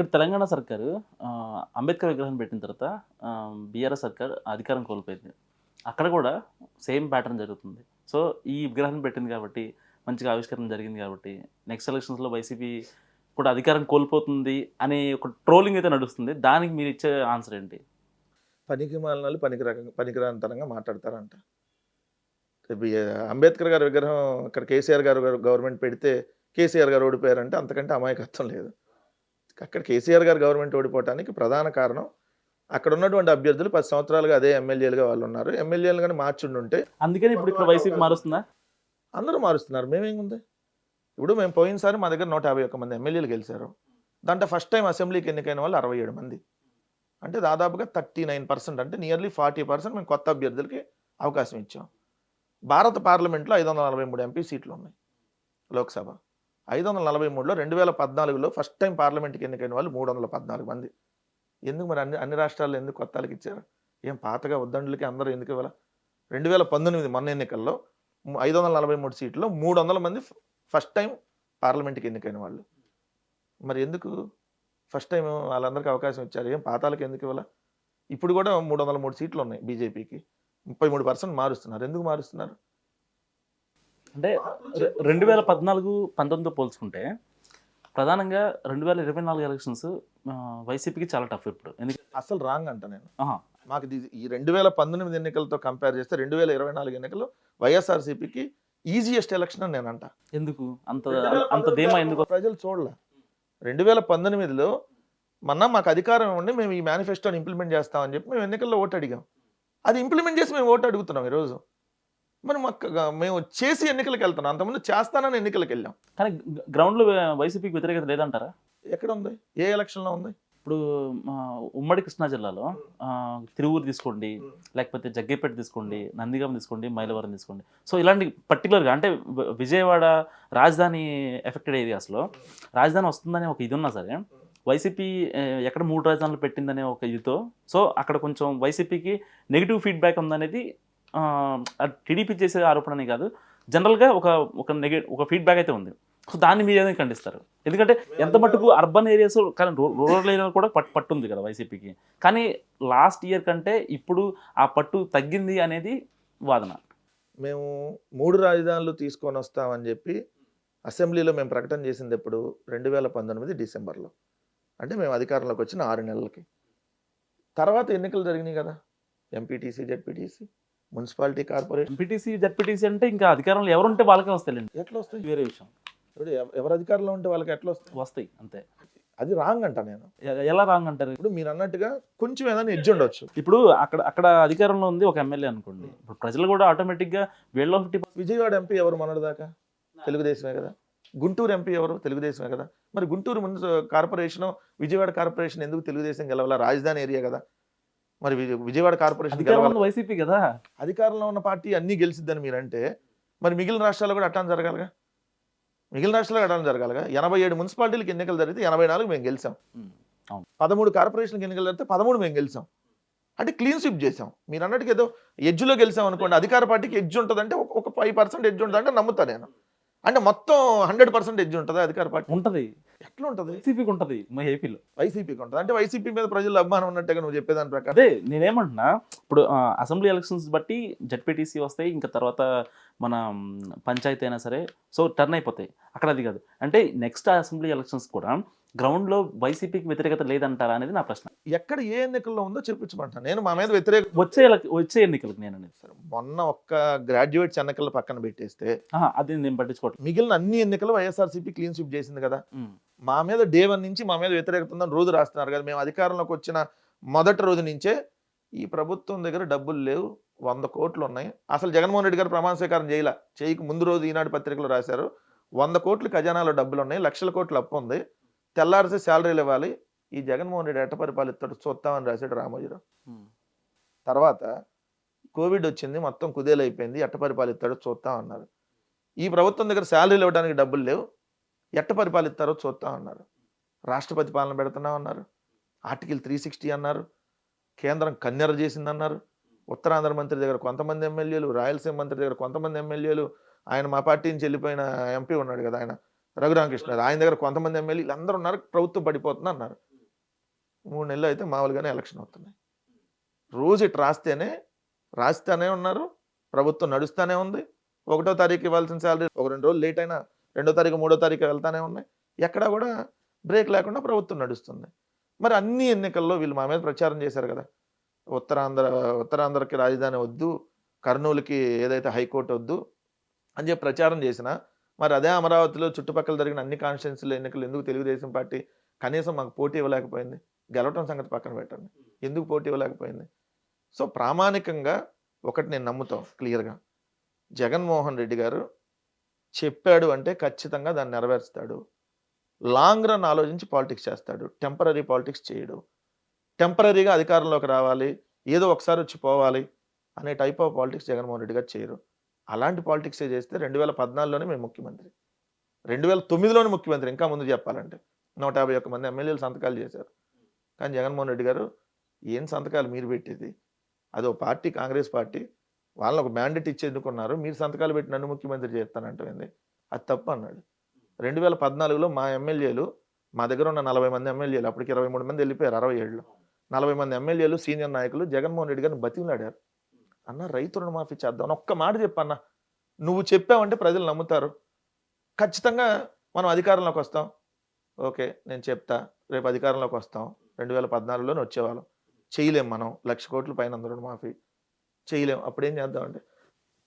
ఇక్కడ తెలంగాణ సర్కారు అంబేద్కర్ విగ్రహం పెట్టిన తర్వాత బీఆర్ఎస్ సర్కార్ అధికారం కోల్పోయింది. అక్కడ కూడా సేమ్ ప్యాటర్న్ జరుగుతుంది. సో ఈ విగ్రహం పెట్టింది కాబట్టి మంచిగా ఆవిష్కరణ జరిగింది కాబట్టి నెక్స్ట్ ఎలక్షన్స్లో వైసీపీ కూడా అధికారం కోల్పోతుంది అనే ఒక ట్రోలింగ్ అయితే నడుస్తుంది. దానికి మీరు ఇచ్చే ఆన్సర్ ఏంటి? పనికి మాలినాలు పనికి రకంగా పనికిరానితనంగా మాట్లాడతారంట. అంబేద్కర్ గారి విగ్రహం అక్కడ కేసీఆర్ గారు గారు గవర్నమెంట్ పెడితే కేసీఆర్ గారు ఓడిపోయారంటే అంతకంటే అమాయకత్వం లేదు. అక్కడ కేసీఆర్ గారు గవర్నమెంట్ ఓడిపోవటానికి ప్రధాన కారణం అక్కడ ఉన్నటువంటి అభ్యర్థులు పది సంవత్సరాలుగా అదే ఎమ్మెల్యేలుగా వాళ్ళు ఉన్నారు. ఎమ్మెల్యేలు కానీ మార్చుండుంటే అందుకని ఇప్పుడు ఇక్కడ వైసీపీ మారుస్తుందా? అందరూ మారుస్తున్నారు. మేమేముంది? ఇప్పుడు మేము పోయినసారి మా దగ్గర నూట యాభై ఒక్క మంది ఎమ్మెల్యేలు గెలిచారు. దాంట్లో ఫస్ట్ టైం అసెంబ్లీకి ఎన్నికైన వాళ్ళు అరవై ఏడు మంది. అంటే దాదాపుగా థర్టీ నైన్ పర్సెంట్ అంటే నియర్లీ ఫార్టీ పర్సెంట్ మేము కొత్త అభ్యర్థులకి అవకాశం ఇచ్చాం. భారత పార్లమెంట్లో ఐదు వందల నలభై మూడు ఎంపీ సీట్లు ఉన్నాయి లోక్సభ. ఐదు వందల నలభై మూడులో రెండు వేల పద్నాలుగులో ఫస్ట్ టైం పార్లమెంట్కి ఎన్నికైన వాళ్ళు మూడు వందల పద్నాలుగు మంది. ఎందుకు మరి అన్ని అన్ని రాష్ట్రాల్లో ఎందుకు కొత్త వాళ్ళకి ఇచ్చారు? ఏం పాతగా ఉద్దండులకి అందరూ ఎందుకు ఇవ్వాలి? రెండు వేల పంతొమ్మిది మొన్న ఎన్నికల్లో ఐదు వందల నలభై మూడు సీట్లో మూడు వందల మంది ఫస్ట్ టైం పార్లమెంట్కి ఎన్నికైన వాళ్ళు. మరి ఎందుకు? ఫస్ట్ టైం వాళ్ళందరికీ అవకాశం ఇచ్చారు. ఏం పాతాలకు ఎందుకు ఇవ్వాల? ఇప్పుడు కూడా మూడు వందల మూడు సీట్లు ఉన్నాయి బీజేపీకి. ముప్పై మూడు పర్సెంట్ మారుస్తున్నారు. ఎందుకు మారుస్తున్నారు? అంటే రెండు వేల పద్నాలుగు పంతొమ్మిదితో పోల్చుకుంటే ప్రధానంగా రెండు వేల ఇరవై నాలుగు ఎలక్షన్స్ వైసీపీకి చాలా టఫ్ ఇప్పుడు. ఎందుకంటే అసలు రాంగ్ అంట నేను. మాకు ఇది ఈ రెండు వేల పంతొమ్మిది ఎన్నికలతో కంపేర్ చేస్తే రెండు వేల ఇరవై నాలుగు ఎన్నికలు వైఎస్ఆర్సీపీకి ఈజియెస్ట్ ఎలక్షన్ అని నేను అంట ఎందుకు? అంత అంత ధీమా ఎందుకు? ప్రజలు చూడలే. రెండు వేల పంతొమ్మిదిలో మొన్న మాకు అధికారం ఉండి మేము ఈ మేనిఫెస్టోని ఇంప్లిమెంట్ చేస్తామని చెప్పి మేము ఎన్నికల్లో ఓటు అడిగాం. అది ఇంప్లిమెంట్ చేసి మేము ఓటు అడుగుతున్నాం ఈరోజు. మరి మాకు మేము చేసి ఎన్నికలకు వెళ్తున్నాం. అంతకుముందు చేస్తానని ఎన్నికలకు వెళ్ళాం. కానీ గ్రౌండ్లో వైసీపీకి వ్యతిరేకత లేదంటారా? ఎక్కడ ఉంది ఏ ఎలక్షన్లో ఉంది? ఇప్పుడు ఉమ్మడి కృష్ణా జిల్లాలో తిరువూరు తీసుకోండి లేకపోతే జగ్గేపేట తీసుకోండి నందిగాం తీసుకోండి మైలవరం తీసుకోండి. సో ఇలాంటి పర్టికులర్గా అంటే విజయవాడ రాజధాని ఎఫెక్టెడ్ ఏరియాస్లో రాజధాని వస్తుందనే ఒక ఇది ఉన్నా సరే వైసీపీ ఎక్కడ మూడు రాజధానులు పెట్టిందనే ఒక ఇదితో సో అక్కడ కొంచెం వైసీపీకి నెగిటివ్ ఫీడ్బ్యాక్ ఉందనేది టీడీపీ చేసే ఆరోపణని కాదు. జనరల్గా ఒక ఒక నెగటివ్ ఒక ఫీడ్బ్యాక్ అయితే ఉంది. సో దాన్ని మీరు ఏదైనా ఖండిస్తారు? ఎందుకంటే ఎంత మటుకు అర్బన్ ఏరియాస్ కానీ రూరల్ ఏరియాలో కూడా పట్టు పట్టుంది కదా వైసీపీకి. కానీ లాస్ట్ ఇయర్ కంటే ఇప్పుడు ఆ పట్టు తగ్గింది అనేది వాదన. మేము మూడు రాజధానులు తీసుకొని వస్తామని చెప్పి అసెంబ్లీలో మేము ప్రకటన చేసింది ఎప్పుడు? రెండు వేల పంతొమ్మిది డిసెంబర్లో. అంటే మేము అధికారంలోకి వచ్చిన ఆరు నెలలకి. తర్వాత ఎన్నికలు జరిగినాయి కదా? MPTC ZPTC. Municipality corporation MPTC ZPTC అంటే ఇంకా అధికారంలో ఎవరుంటే వాళ్ళకే వస్తాయండి ఎట్లా వస్తాయి వేరే విషయం. ఇప్పుడు ఎవ- ఎవరు అధికారంలో ఉంటే వాళ్ళకి ఎట్లా వస్తాయి వస్తాయి అంతే. అది రాంగ్ అంట నేను. ఎలా రాంగ్ అంటారు? ఇప్పుడు మీరు అన్నట్టుగా కొంచెం ఏదైనా ఎడ్జ్ ఉండొచ్చు. ఇప్పుడు అక్కడ అక్కడ అధికారంలో ఉంది ఒక ఎమ్మెల్యే అనుకోండి. ఇప్పుడు ప్రజలు కూడా ఆటోమేటిక్గా వీళ్ళ ఫిఫ్టీ విజయవాడ ఎంపీ ఎవరు మొన్నటిదాకా తెలుగుదేశమే కదా. గుంటూరు ఎంపీ ఎవరు? తెలుగుదేశమే కదా. మరి గుంటూరు ముందు కార్పొరేషన్ విజయవాడ కార్పొరేషన్ ఎందుకు తెలుగుదేశం గెలవాల? రాజధాని ఏరియా కదా. మరి విజయ- విజయవాడ కార్పొరేషన్ వైసీపీ కదా? అధికారంలో ఉన్న పార్టీ అన్నీ గెలిచిద్దని మీరంటే మరి మిగిలిన రాష్ట్రాల్లో కూడా అట్లా జరగాలిగా? మిగిలిన రాష్ట్రాల్లో అట్లా జరగాలిగా? ఎనభై ఏడు మున్సిపాలిటీలకు ఎన్నికలు జరిగితే ఎనభై నాలుగు మేము గెలిచాం. పదమూడు కార్పొరేషన్కి ఎన్నికలు జరిగితే పదమూడు మేము గెలిచాం. అంటే క్లీన్ స్విప్ చేసాం మీరు అన్నట్టుగా ఏదో ఎడ్జ్లో గెలిచాం అనుకోండి అధికార పార్టీకి ఎడ్జ్ ఉంటుందంటే ఒక- ఒక ఫైవ్ పర్సెంట్ ఎడ్జ్ ఉంటుంది అంటే నమ్ముతా నేను. అంటే మొత్తం హండ్రెడ్ పర్సెంట్ ఎడ్జ్ ఉంటుంది అధికార పార్టీ ఉంటది. ఎట్లా ఉంటుంది వైసీపీకి ఉంటది మా ఏపీలో. వైసీపీకి ఉంటుంది అంటే వైసీపీ మీద ప్రజలు అభిమానం ఉన్నట్టుగా నువ్వు చెప్పేదాని ప్రకారం. అదే నేనేమంటున్నా ఇప్పుడు అసెంబ్లీ ఎలక్షన్స్ బట్టి జడ్పీటీసీ వస్తాయి ఇంకా తర్వాత మన పంచాయతీ అయినా సరే. సో టర్న్ అయిపోతాయి. అక్కడ అది కాదు. అంటే నెక్స్ట్ అసెంబ్లీ ఎలక్షన్స్ కూడా గ్రౌండ్లో వైసీపీకి వ్యతిరేకత లేదంటారా అనేది నా ప్రశ్న. ఎక్కడ ఏ ఎన్నికల్లో ఉందో చెప్పించమంటాను నేను మా మీద వ్యతిరేక వచ్చే వచ్చే ఎన్నికలకు నేను అనేది. సరే, మొన్న ఒక్క గ్రాడ్యుయేట్స్ ఎన్నికల పక్కన పెట్టేస్తే అది నేను పట్టించుకోవట్లేదు. మిగిలిన అన్ని ఎన్నికలు వైఎస్ఆర్సీపీ క్లీన్ స్విప్ చేసింది కదా. మా మీద డే వన్ నుంచి మా మీద వ్యతిరేకత ఉందని రోజు రాస్తున్నారు కదా. మేము అధికారంలోకి వచ్చిన మొదటి రోజు నుంచే ఈ ప్రభుత్వం దగ్గర డబ్బులు లేవు వంద కోట్లు ఉన్నాయి. అసలు జగన్మోహన్ రెడ్డి గారు ప్రమాణ స్వీకారం చేయలే? చేయక ముందు రోజు ఈనాడు పత్రికలో రాశారు వంద కోట్లు ఖజానాలో డబ్బులు ఉన్నాయి లక్షల కోట్లు అప్పు ఉంది. తెల్లారితే శాలరీలు ఇవ్వాలి. ఈ జగన్మోహన్ రెడ్డి ఎట్ట పరిపాలిస్తాడు చూస్తామని రాశాడు రామోజీరావు. తర్వాత కోవిడ్ వచ్చింది మొత్తం కుదేలైపోయింది ఎట్ట పరిపాలిస్తాడో చూస్తాం అన్నారు ఈ ప్రభుత్వం దగ్గర శాలరీలు ఇవ్వడానికి డబ్బులు లేవు. ఎట్ట పరిపాలిస్తారో చూస్తాం అన్నారు రాష్ట్రపతి పాలన పెడుతున్నాం అన్నారు ఆర్టికల్ త్రీ సిక్స్టీ అన్నారు. కేంద్రం కన్నెర చేసిందన్నారు. ఉత్తరాంధ్ర మంత్రి దగ్గర కొంతమంది ఎమ్మెల్యేలు రాయలసీమ మంత్రి దగ్గర కొంతమంది ఎమ్మెల్యేలు ఆయన మా పార్టీ నుంచి వెళ్ళిపోయిన ఎంపీ ఉన్నాడు కదా ఆయన. రఘురామకృష్ణ ఆయన దగ్గర కొంతమంది ఎమ్మెల్యేలు వీళ్ళందరూ ఉన్నారు ప్రభుత్వం పడిపోతుంది అన్నారు. మూడు నెలలు అయితే మామూలుగానే ఎలక్షన్ అవుతున్నాయి. రోజు ఇటు రాస్తేనే రాస్తేనే ఉన్నారు ప్రభుత్వం నడుస్తూనే ఉంది. ఒకటో తారీఖు ఇవ్వాల్సిన శాలరీ ఒక రెండు రోజులు లేట్ అయినా రెండో తారీఖు మూడో తారీఖు వెళ్తానే ఉన్నాయి. ఎక్కడా కూడా బ్రేక్ లేకుండా ప్రభుత్వం నడుస్తుంది. మరి అన్ని ఎన్నికల్లో వీళ్ళు మా మీద ప్రచారం చేశారు కదా. ఉత్తరాంధ్ర ఉత్తరాంధ్రకి రాజధాని వద్దు కర్నూలుకి ఏదైతే హైకోర్టు వద్దు అని చెప్పి ప్రచారం చేసినా మరి అదే అమరావతిలో చుట్టుపక్కల జరిగిన అన్ని కాన్స్టిట్యున్సీల ఎన్నికలు ఎందుకు తెలుగుదేశం పార్టీ కనీసం మాకు పోటీ ఇవ్వలేకపోయింది? గెలవటం సంగతి పక్కన పెట్టండి. ఎందుకు పోటీ ఇవ్వలేకపోయింది? సో ప్రామాణికంగా ఒకటి నేను నమ్ముతాం క్లియర్గా. జగన్మోహన్ రెడ్డి గారు చెప్పాడు అంటే ఖచ్చితంగా దాన్ని నెరవేరుస్తాడు. లాంగ్ రన్ ఆలోచించి పాలిటిక్స్ చేస్తాడు. టెంపరీ పాలిటిక్స్ చేయడు. టెంపరీగా అధికారంలోకి రావాలి. ఏదో ఒకసారి వచ్చి పోవాలి అనే type of politics Jaganmohan Reddy గారు చేయరు. అలాంటి పాలిటిక్సే చేస్తే రెండు వేల పద్నాలుగులోనే మేము ముఖ్యమంత్రి. రెండు వేల తొమ్మిదిలోనే ముఖ్యమంత్రి ఇంకా ముందు చెప్పాలంటే. నూట యాభై ఒక్క మంది ఎమ్మెల్యేలు సంతకాలు చేశారు. కానీ జగన్మోహన్ రెడ్డి గారు ఏం సంతకాలు మీరు పెట్టేది? అదో పార్టీ కాంగ్రెస్ పార్టీ వాళ్ళని ఒక మ్యాండేట్ ఇచ్చి ఎన్నుకున్నారు మీరు సంతకాలు పెట్టి నన్ను ముఖ్యమంత్రి చేస్తానంటుంది అది తప్పు అన్నాడు. రెండు వేల పద్నాలుగులో మా ఎమ్మెల్యేలు మా దగ్గర ఉన్న నలభై మంది ఎమ్మెల్యేలు అప్పటికి ఇరవై మూడు మంది వెళ్ళిపోయారు అరవై ఏడులో. నలభై మంది ఎమ్మెల్యేలు సీనియర్ నాయకులు జగన్మోహన్ రెడ్డి గారిని బతిమలాడారు. అన్న రైతు రుణమాఫీ చేద్దాం ఒక్క మాట చెప్పన్న. నువ్వు చెప్పావంటే ప్రజలు నమ్ముతారు. ఖచ్చితంగా మనం అధికారంలోకి వస్తాం. ఓకే నేను చెప్తా. రేపు అధికారంలోకి వస్తాం. రెండు వేల పద్నాలుగులోనే వచ్చేవాళ్ళం. చేయలేం మనం. లక్ష కోట్ల పైన రుణమాఫీ చేయలేం. అప్పుడేం చేద్దామంటే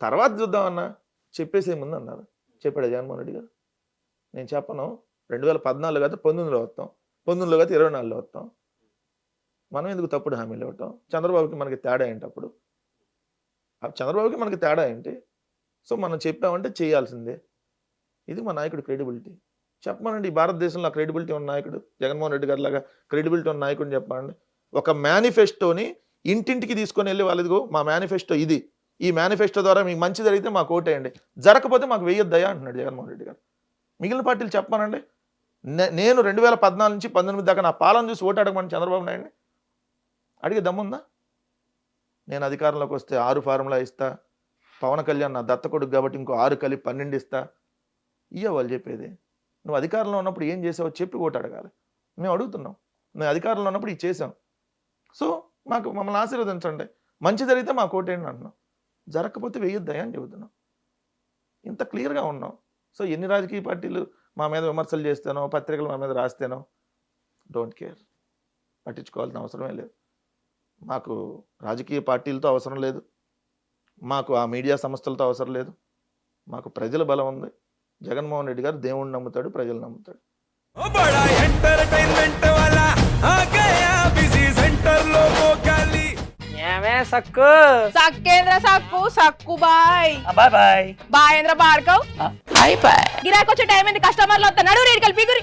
తర్వాత చూద్దామన్నా చెప్పేసే ముందు అన్నారు. చెప్పాడు జగన్మోహన్ రెడ్డి గారు. నేను చెప్పను. రెండు వేల పద్నాలుగు కాదు పంతొమ్మిదిలో వస్తాం. పంతొమ్మిదిలో అయితే ఇరవై నాలుగులో వస్తాం. మనం ఎందుకు తప్పుడు హామీలు ఇవ్వటం? చంద్రబాబుకి మనకి తేడా ఏంటి అప్పుడు? చంద్రబాబుకి మనకి తేడా ఏంటి? సో మనం చెప్పామంటే చేయాల్సిందే. ఇది మా నాయకుడు క్రెడిబిలిటీ. చెప్పమనండి భారతదేశంలో క్రెడిబిలిటీ ఉన్న నాయకుడు? జగన్మోహన్ రెడ్డి గారి లాగా క్రెడిబిలిటీ ఉన్న నాయకుడిని చెప్పండి ఒక మేనిఫెస్టోని ఇంటింటికి తీసుకొని వెళ్ళి వాళ్ళదిగో మా మేనిఫెస్టో ఇది. ఈ మేనిఫెస్టో ద్వారా మీకు మంచి జరిగితే మాకు ఓటేయండి. జరగకపోతే మాకు వెయ్యొద్దయా అంటున్నాడు జగన్మోహన్ రెడ్డి గారు. మిగిలిన పార్టీలు చెప్పమనండి. నే- నేను రెండు వేల పద్నాలుగు నుంచి పంతొమ్మిది దాకా నా పాలన చూసి ఓటు అడగమని చంద్రబాబు నాయుడిని? అడిగే దమ్ముందా? నేను అధికారంలోకి వస్తే ఆరు ఫార్ములా ఇస్తా. పవన్ కళ్యాణ్ నా దత్తకొడుకు కాబట్టి ఇంకో ఆరు కలిపి పన్నెండు ఇస్తా. ఇయ్య వాళ్ళు చెప్పేది. నువ్వు అధికారంలో ఉన్నప్పుడు ఏం చేసావో చెప్పి ఓటు అడగాలి. మేము అడుగుతున్నాం. మేము అధికారంలో ఉన్నప్పుడు ఇది చేసాం. సో మాకు మమ్మల్ని ఆశీర్వదించండి. మంచి జరిగితే మాకు ఓటేయండి అంటున్నాం. జరగకపోతే వేయొద్దయా అని చెబుతున్నాం. ఇంత క్లియర్గా ఉన్నాం. సో ఎన్ని రాజకీయ పార్టీలు మా మీద విమర్శలు చేస్తేనో పత్రికలు మా మీద రాస్తేనో డోంట్ కేర్. పట్టించుకోవాల్సిన అవసరమే లేదు. మాకు రాజకీయ పార్టీలతో అవసరం లేదు. మాకు ఆ మీడియా సంస్థలతో అవసరం లేదు. మాకు ప్రజల బలం ఉంది. జగన్మోహన్ రెడ్డి గారు దేవుణ్ణి నమ్ముతాడు ప్రజలు నమ్ముతాడు. సక్కు? సక్కేంద్ర సక్కు సక్కు బాయ్. బాయ్ బాయ్. బాయేంద్ర పాడకవ్ బాయ్ బాయ్. గిరాకొచ్చే టైం ఏంది? కస్టమర్లు వస్తా నడు రేడికల్ బిగురి